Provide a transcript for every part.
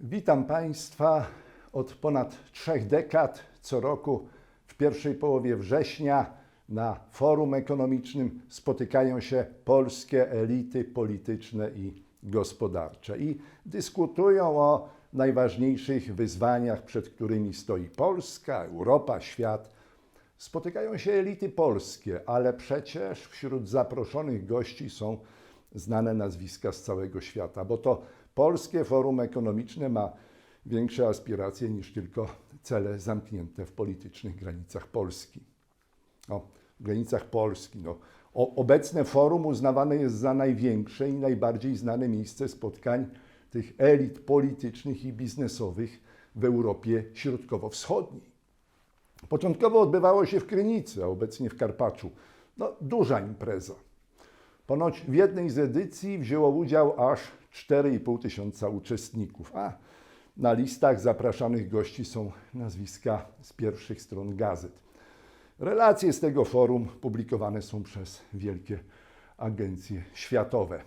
Witam Państwa od ponad trzech dekad. Co roku w pierwszej połowie września na forum ekonomicznym spotykają się polskie elity polityczne i gospodarcze i dyskutują o najważniejszych wyzwaniach, przed którymi stoi Polska, Europa, świat. Spotykają się elity polskie, ale przecież wśród zaproszonych gości są znane nazwiska z całego świata, bo to polskie forum ekonomiczne ma większe aspiracje niż tylko cele zamknięte w politycznych granicach Polski. O, w granicach Polski. No. O, obecne forum uznawane jest za największe i najbardziej znane miejsce spotkań tych elit politycznych i biznesowych w Europie Środkowo-Wschodniej. Początkowo odbywało się w Krynicy, a obecnie w Karpaczu. No, duża impreza. Ponoć w jednej z edycji wzięło udział aż 4,5 tysiąca uczestników, a na listach zapraszanych gości są nazwiska z pierwszych stron gazet. Relacje z tego forum publikowane są przez wielkie agencje światowe.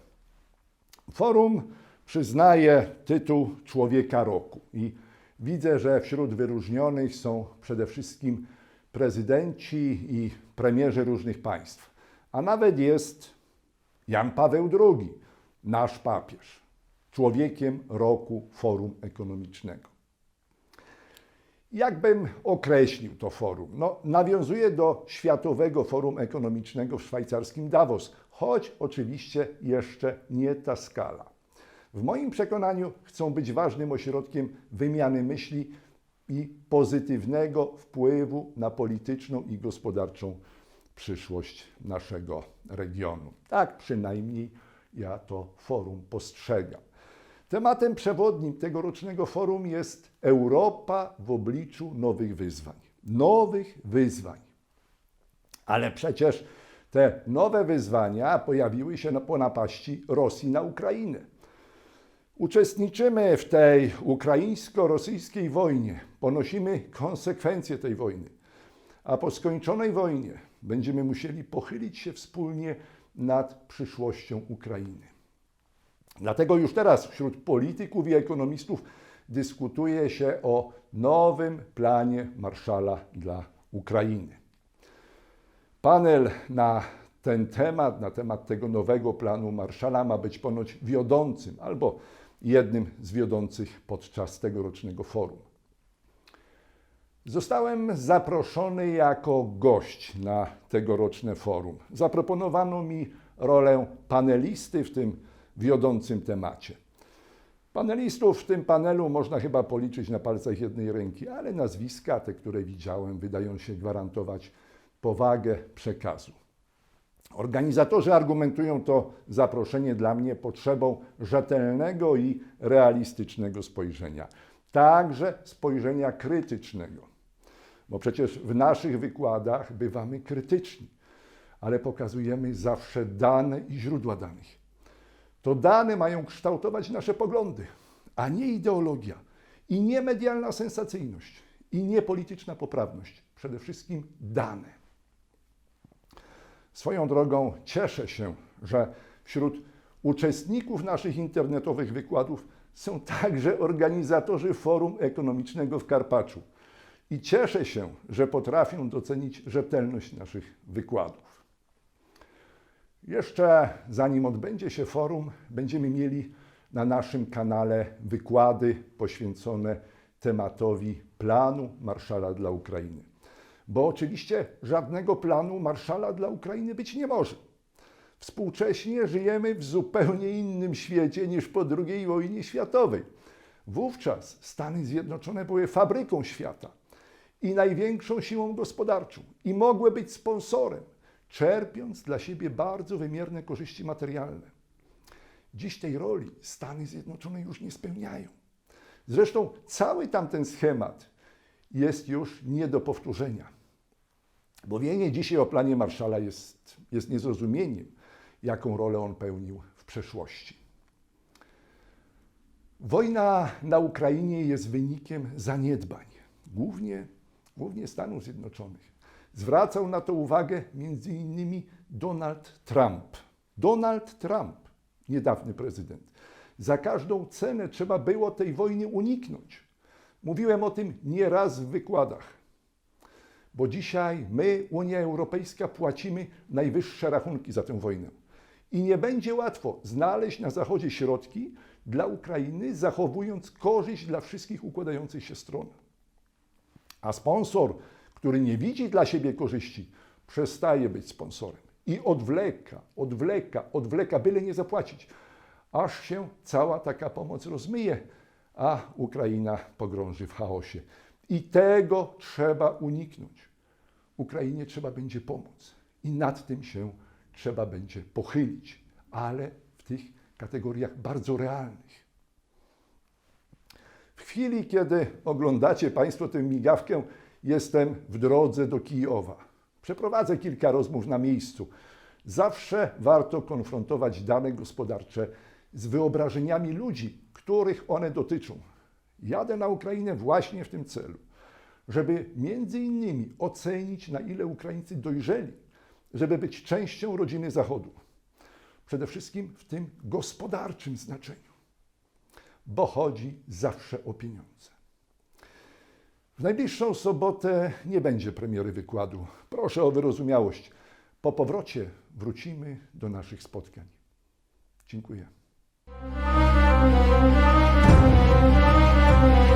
Forum przyznaje tytuł Człowieka Roku i widzę, że wśród wyróżnionych są przede wszystkim prezydenci i premierzy różnych państw, a nawet jest Jan Paweł II, nasz papież, człowiekiem roku Forum Ekonomicznego. Jakbym określił to forum? No, nawiązuje do Światowego Forum Ekonomicznego w szwajcarskim Davos, choć oczywiście jeszcze nie ta skala. W moim przekonaniu chcą być ważnym ośrodkiem wymiany myśli i pozytywnego wpływu na polityczną i gospodarczą przyszłość naszego regionu. Tak przynajmniej ja to forum postrzegam. Tematem przewodnim tegorocznego forum jest Europa w obliczu nowych wyzwań. Nowych wyzwań. Ale przecież te nowe wyzwania pojawiły się po napaści Rosji na Ukrainę. Uczestniczymy w tej ukraińsko-rosyjskiej wojnie, ponosimy konsekwencje tej wojny, a po skończonej wojnie będziemy musieli pochylić się wspólnie nad przyszłością Ukrainy. Dlatego już teraz wśród polityków i ekonomistów dyskutuje się o nowym planie Marszala dla Ukrainy. Panel na ten temat, na temat tego nowego planu Marszala ma być ponoć wiodącym albo jednym z wiodących podczas tegorocznego forum. Zostałem zaproszony jako gość na tegoroczne forum. Zaproponowano mi rolę panelisty w tym wiodącym temacie. Panelistów w tym panelu można chyba policzyć na palcach jednej ręki, ale nazwiska, te, które widziałem, wydają się gwarantować powagę przekazu. Organizatorzy argumentują to zaproszenie dla mnie potrzebą rzetelnego i realistycznego spojrzenia, także spojrzenia krytycznego. Bo przecież w naszych wykładach bywamy krytyczni, ale pokazujemy zawsze dane i źródła danych. To dane mają kształtować nasze poglądy, a nie ideologia i nie medialna sensacyjność i nie polityczna poprawność. Przede wszystkim dane. Swoją drogą cieszę się, że wśród uczestników naszych internetowych wykładów są także organizatorzy Forum Ekonomicznego w Karpaczu. I cieszę się, że potrafią docenić rzetelność naszych wykładów. Jeszcze zanim odbędzie się forum, będziemy mieli na naszym kanale wykłady poświęcone tematowi planu Marszala dla Ukrainy. Bo oczywiście żadnego planu Marszala dla Ukrainy być nie może. Współcześnie żyjemy w zupełnie innym świecie niż po II wojnie światowej. Wówczas Stany Zjednoczone były fabryką świata i największą siłą gospodarczą i mogły być sponsorem, czerpiąc dla siebie bardzo wymierne korzyści materialne. Dziś tej roli Stany Zjednoczone już nie spełniają. Zresztą cały tamten schemat jest już nie do powtórzenia. Mówienie dzisiaj o planie Marszala jest, jest niezrozumieniem, jaką rolę on pełnił w przeszłości. Wojna na Ukrainie jest wynikiem zaniedbań, głównie, głównie Stanów Zjednoczonych. Zwracał na to uwagę innymi Donald Trump. Donald Trump, niedawny prezydent. Za każdą cenę trzeba było tej wojny uniknąć. Mówiłem o tym nieraz w wykładach, bo dzisiaj my, Unia Europejska, płacimy najwyższe rachunki za tę wojnę. I nie będzie łatwo znaleźć na Zachodzie środki dla Ukrainy, zachowując korzyść dla wszystkich układających się stron. A sponsor, który nie widzi dla siebie korzyści, przestaje być sponsorem i odwleka, odwleka, odwleka, byle nie zapłacić, aż się cała taka pomoc rozmyje, a Ukraina pogrąży w chaosie. I tego trzeba uniknąć. Ukrainie trzeba będzie pomóc i nad tym się trzeba będzie pochylić, ale w tych kategoriach bardzo realnych. W chwili, kiedy oglądacie Państwo tę migawkę, jestem w drodze do Kijowa. Przeprowadzę kilka rozmów na miejscu. Zawsze warto konfrontować dane gospodarcze z wyobrażeniami ludzi, których one dotyczą. Jadę na Ukrainę właśnie w tym celu, żeby między innymi ocenić, na ile Ukraińcy dojrzeli, żeby być częścią rodziny Zachodu. Przede wszystkim w tym gospodarczym znaczeniu, bo chodzi zawsze o pieniądze. W najbliższą sobotę nie będzie premiery wykładu. Proszę o wyrozumiałość. Po powrocie wrócimy do naszych spotkań. Dziękuję. Thank you.